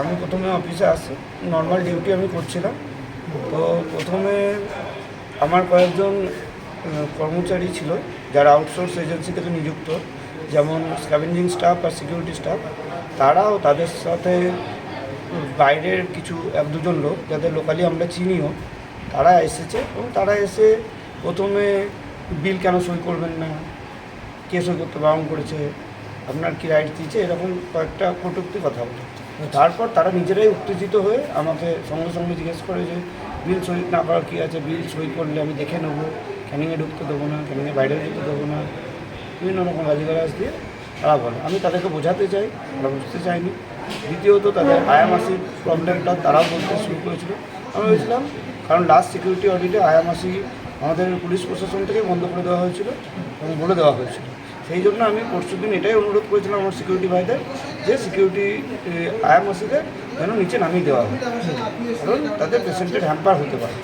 আমি প্রথমে অফিসে আসি। নর্মাল ডিউটি আমি করছিলাম। তো প্রথমে আমার কয়েকজন কর্মচারী ছিল, যারা আউটসোর্স এজেন্সি থেকে নিযুক্ত, যেমন স্ক্যাভেঞ্জিং স্টাফ আর সিকিউরিটি স্টাফ তারাও তাদের সাথে বাইরের কিছু এক দুজন লোক, যাদের লোকালি আমরা চিনিও, তারা এসেছে এবং তারা এসে প্রথমে বিল কেন সই করবেন না? কে সই করতে বারণ করেছে? আপনার কি রাইট দিয়েছে? এরকম কয়েকটা কটুক্তি কথা বলে তারপর তারা নিজেরাই উত্তেজিত হয়ে আমাকে সঙ্গে সঙ্গে জিজ্ঞেস করে যে, বিল সই না করার কী আছে? বিল সই করলে আমি দেখে নেব। ক্যানিংয়ে ঢুকতে দেবো না, ক্যানিংয়ে বাইরে ঢুকতে দেবো না। বিভিন্ন রকম গালিগালাজ দিয়ে তারা বলে। আমি তাদেরকে বোঝাতে চাই, তারা বুঝতে চাইনি দ্বিতীয়ত তাদের আয়ামাসির প্রবলেমটা তারাও বলতে শুরু করেছিল। আমি ভেবেছিলাম কারণ লাস্ট সিকিউরিটি অডিটে আয়ামাসি আমাদের পুলিশ প্রশাসন থেকে বন্ধ করে দেওয়া হয়েছিল এবং বলে দেওয়া হয়েছিল। সেই জন্য আমি পরশু দিন এটাই অনুরোধ করেছিলাম আমার সিকিউরিটি ভাইদের যে সিকিউরিটি আয়াম আয়ামাসিদের যেন নিচে নামিয়ে দেওয়া হয়। কারণ তাদের পেশেন্টের হ্যাম্পার হতে পারে।